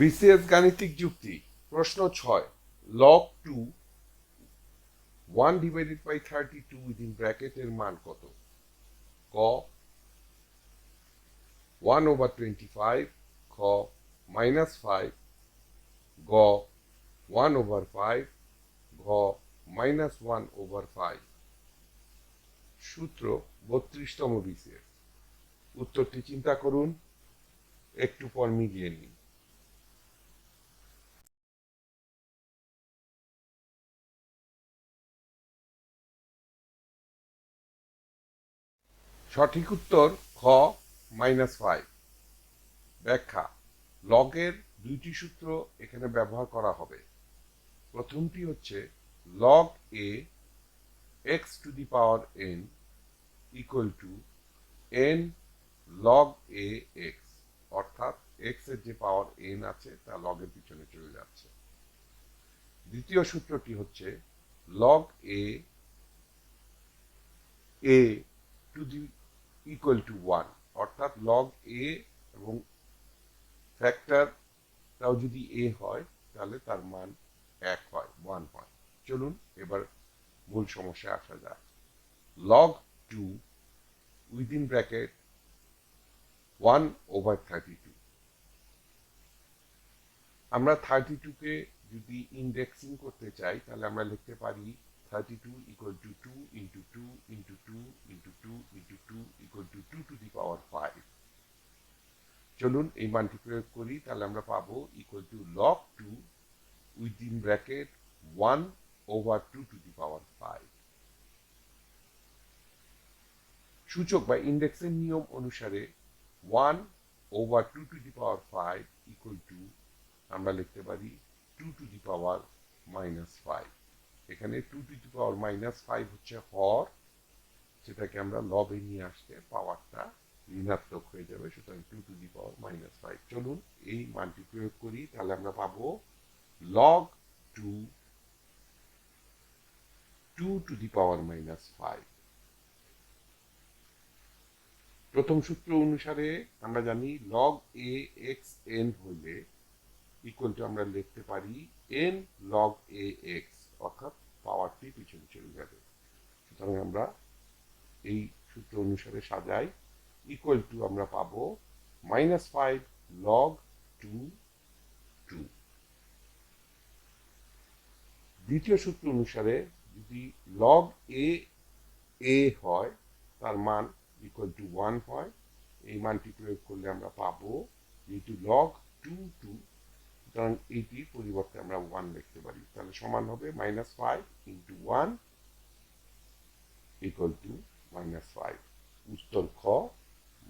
BCS গাণিতিক যুক্তি, প্রশ্ন ছয় log two one divided by thirty two within ব্র্যাকেটের মান কত? ক ওয়ান ওভার টোয়েন্টি ফাইভ খ মাইনাস ফাইভ গ ওয়ান ওভার ফাইভ ঘ মাইনাস ওয়ান ওভার ফাইভ সূত্র বত্রিশতম বিসিএস। উত্তরটি চিন্তা করুন, একটু পর মিলিয়ে নিন। সঠিক উত্তর খ মাইনাস ফাইভ। ব্যাখ্যা, লগের দুইটি সূত্র এখানে ব্যবহার করা হবে। প্রথমটি হচ্ছে log a x to the power n equal to n log a x অর্থাৎ এক্সের যে পাওয়ার এন আছে তা লগের পিছনে চলে যাচ্ছে। দ্বিতীয় সূত্রটি হচ্ছে log a a to the equal to one অর্থাৎ লগ এ এবং ফ্যাক্টরটাও যদি এ হয়, তাহলে তার মান এক হয় ওয়ান হয়। চলুন এবার মূল সমস্যায় আসা যাক। Log two within bracket one over thirty two আমরা থার্টি টুকে যদি ইন্ডেক্সিং করতে চাই, তাহলে আমরা লিখতে পারি thirty two equal to two into two into two into two into two equal to two to the power five চলুন এই মানটি প্রয়োগ করি, তাহলে আমরা পাবো equal to log two within bracket one over two to the power five সূচক বা ইন্ডেক্সের নিয়ম অনুসারে one over two to the power five equal to আমরা লিখতে পারি two to the power minus five এখানে two to the power minus five হচ্ছে হর সেটাকে আমরা লবে নিয়ে আসতে পাওয়ারটা ঋণাত্মক হয়ে যাবে, সুতরাং two to the power minus five চলুন এই মানটি প্রয়োগ করি, তাহলে আমরা পাবো log two two to the power minus five প্রথম সূত্র অনুসারে আমরা জানি লগ এ এক্স এন হলে ইকুয়াল টু আমরা লিখতে পারি এন লগ এ এক্স অর্থাৎ পাওয়ারটি পিছনে চলে যাবে। সুতরাং আমরা এই সূত্র অনুসারে সাজাই। ইকুয়াল টু আমরা পাবো minus five log two two দ্বিতীয় সূত্র অনুসারে যদি লগ এ এ হয়, তার মান ইকুয়াল টু ওয়ান হয়, এই মানটি প্রয়োগ করলে আমরা পাবো যেহেতু লগ টু টু সুতরাং এইটির পরিবর্তে আমরা ওয়ান লিখতে পারি। তাহলে সমান হবে minus five into one equal to minus five উত্তর খ।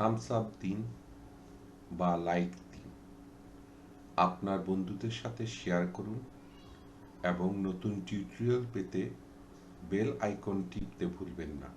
থামস আপ দিন বা লাইক দিন। আপনার বন্ধুদের সাথে শেয়ার করুন এবং নতুন টিউটোরিয়াল পেতে বেল আইকন টিপতে ভুলবেন না।